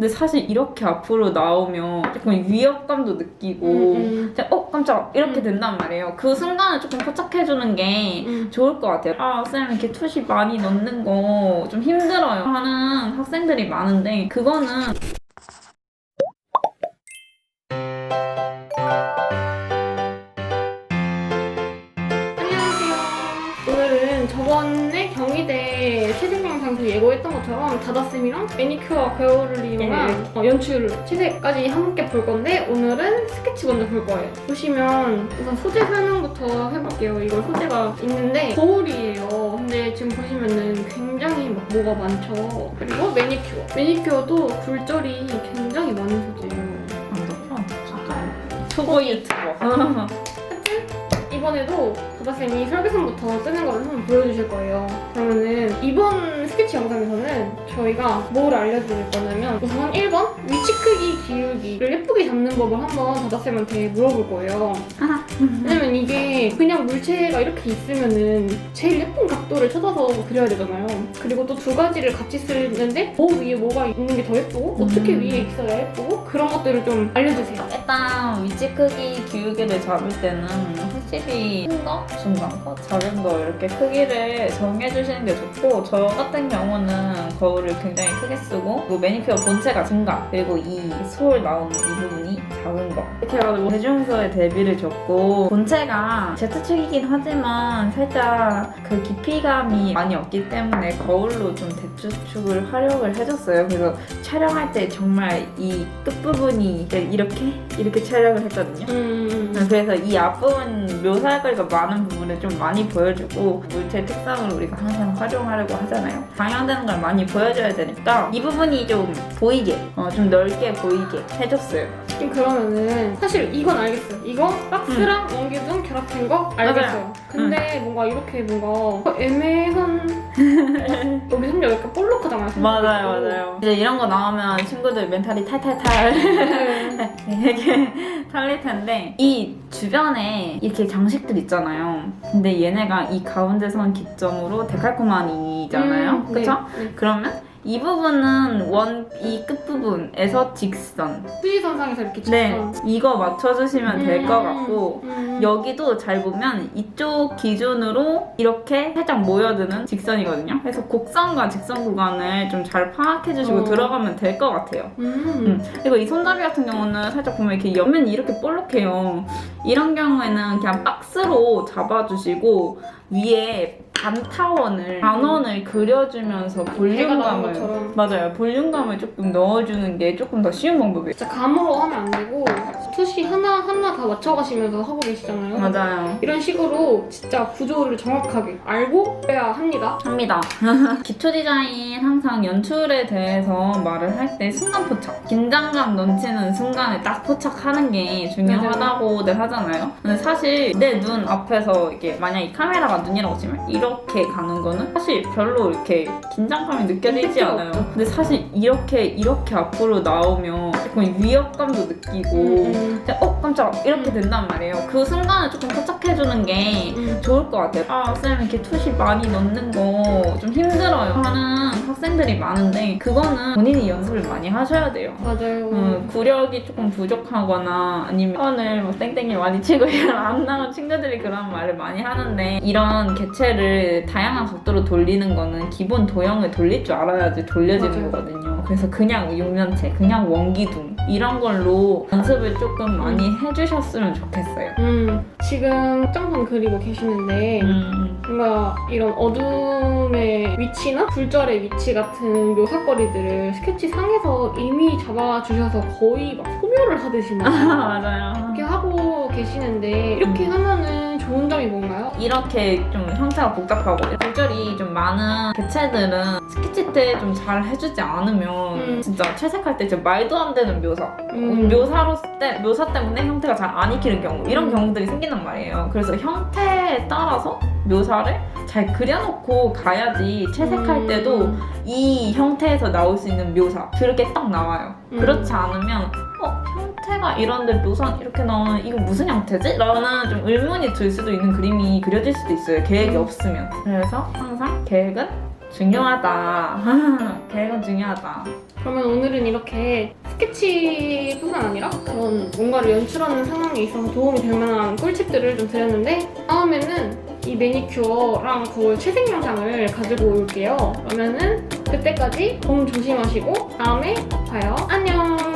근데 사실 이렇게 앞으로 나오면 조금 위협감도 느끼고 음, 그냥 어 깜짝 이렇게 음. 된단 말이에요. 그 순간을 조금 포착해주는 게 음. 좋을 것 같아요. 아, 쌤 이렇게 투시 많이 넣는 거 좀 힘들어요. 하는 학생들이 많은데 그거는 안녕하세요. 오늘은 저번에 경희대 최종 영상에서 예고했던 것처럼 다다쌤이랑 매니큐어 배우를 이용한 어, 연출 최대까지 함께 볼 건데 오늘은 스케치 먼저 볼 거예요. 보시면 우선 소재 설명부터 해볼게요. 이거 소재가 있는데 거울이에요. 근데 지금 보시면은 굉장히 막 뭐가 많죠. 그리고 매니큐어. 매니큐어도 굴절이 굉장히 많은 소재예요. 완전 진짜 초보 유튜버. 이번에도 도다쌤이 설계선부터 쓰는 걸 한번 보여주실 거예요. 그러면은 이번 스케치 영상에서는 저희가 뭘 알려드릴 거냐면 우선 1번 위치 크기 기울기를 예쁘게 잡는 법을 한번 다다쌤한테 물어볼 거예요. 왜냐면 이게 그냥 물체가 이렇게 있으면은 제일 예쁜 각도를 찾아서 그려야 되잖아요. 그리고 또 두 가지를 같이 쓰는데 뭐 위에 뭐가 있는 게 더 예쁘고 어떻게 음. 위에 있어야 예쁘고 그런 것들을 좀 알려주세요. 일단 위치 크기 기울기를 잡을 때는 확실히 큰 거, 중간 거, 작은 거 이렇게 크기를 정해주시는 게 좋고 저 같은 경우는 거울을 굉장히 크게 쓰고 그리고 매니큐어 본체가 중간 그리고 이 솔 나오는 이 부분이 작은 거. 이렇게 해가지고 대중서에 대비를 줬고 본체가 Z축이긴 하지만 살짝 그 깊이감이 많이 없기 때문에 거울로 좀 대추축을 활용을 해줬어요. 그래서 촬영할 때 정말 이 끝부분이 이렇게 이렇게 촬영을 했거든요. 음, 그래서 이 앞부분 묘사할 거리가 많은 부분을 좀 많이 보여주고 물체 특성을 우리가 항상 활용하려고 하잖아요. 방향되는 걸 많이 보여줘야 되니까 이 부분이 좀 보이게, 어, 좀 넓게 보이게 해줬어요. 지금 그러면은 사실 이건 알겠어요. 이거 박스랑 원기둥 결합된 거 알겠어요. 근데 뭔가 이렇게 뭔가 애매한 여기 심지어 약간 볼록 하잖아요. 손톱이. 이제 이런 거 나오면 친구들 멘탈이 탈탈탈 네. 이렇게 털릴 텐데 이 주변에 이렇게 장식들 있잖아요. 근데 얘네가 이 가운데 선 기점으로 데칼코마니잖아요. 음, 네. 그쵸? 네. 그러면 이 부분은 원 이 끝부분에서 직선. 수지선상에서 이렇게 네, 직선. 이거 맞춰주시면 될것 음, 같고 음. 여기도 잘 보면 이쪽 기준으로 이렇게 살짝 모여드는 직선이거든요. 그래서 곡선과 직선 구간을 좀 잘 파악해주시고 어. 들어가면 될 것 같아요. 음. 그리고 이 손잡이 같은 경우는 살짝 보면 이렇게 옆면이 이렇게 볼록해요. 이런 경우에는 그냥 박스로 잡아주시고 위에 반타원을 반원을 그려주면서 볼륨감을 것처럼. 맞아요. 볼륨감을 조금 넣어주는 게 조금 더 쉬운 방법이에요. 진짜 감으로 하면 안 되고 투시 하나 하나 다 맞춰가시면서 하고 계시잖아요. 맞아요. 이런 식으로 진짜 구조를 정확하게 알고 해야 합니다. 합니다. 기초 디자인 항상 연출에 대해서 말을 할 때 순간 포착. 긴장감 넘치는 순간에 딱 포착하는 게 중요하다고들 하잖아요. 근데 사실 내 눈 앞에서 이게 만약 이 카메라가 눈이라고 치면 이렇게 가는 거는 사실 별로 이렇게 긴장감이 느껴지지 않아요. 근데 사실 이렇게 이렇게 앞으로 나오면 조금 위협감도 느끼고 음, 그냥 어 깜짝 이렇게 된단 말이에요. 그 순간을 조금 포착해주는 게 음. 좋을 것 같아요. 아, 쌤 이렇게 투시 많이 넣는 거 좀 힘들어요 하는 학생들이 많은데 그거는 본인이 연습을 많이 하셔야 돼요. 맞아요. 음, 구력이 조금 부족하거나 아니면 선을 뭐 땡땡이 많이 치고 이런 안 나온 친구들이 그런 말을 많이 하는데 이런 개체를 다양한 각도로 돌리는 거는 기본 도형을 돌릴 줄 알아야지 돌려지는 맞아요. 거거든요. 그래서 그냥 육면체, 그냥 원기둥 이런 걸로 연습을 조금 많이 해주셨으면 좋겠어요. 음, 지금 확장판 그리고 계시는데 음, 뭔가 이런 어둠의 위치나 굴절의 위치 같은 묘사거리들을 스케치 상에서 이미 잡아주셔서 거의 막 소묘를 하듯이 막 맞아요. 이렇게 하고 계시는데 이렇게 음. 하면은 좋은 점이 뭔가요? 이렇게 좀 형태가 복잡하고 굴절이 좀 많은 개체들은 스케치 때 좀 잘 해주지 않으면 음. 진짜 채색할 때 진짜 말도 안 되는 묘사 음. 묘사로 때 묘사 때문에 형태가 잘 안 익히는 경우 이런 음. 경우들이 생긴단 말이에요 그래서 형태에 따라서 묘사를 잘 그려놓고 가야지 채색할 음. 때도 이 형태에서 나올 수 있는 묘사 그렇게 딱 나와요 음. 그렇지 않으면 어 형태가 이런데 묘사 이렇게 나오는 이거 무슨 형태지? 라는 좀 의문이 들 수도 있는 그림이 그려질 수도 있어요 계획이 음. 없으면 그래서 항상 계획은 중요하다. 계획은 중요하다. 그러면 오늘은 이렇게 스케치뿐만 아니라 그런 뭔가를 연출하는 상황에 있어서 도움이 될 만한 꿀팁들을 좀 드렸는데 다음에는 이 매니큐어랑 거울 채색 영상을 가지고 올게요. 그러면은 그때까지 몸 조심하시고 다음에 봐요. 안녕.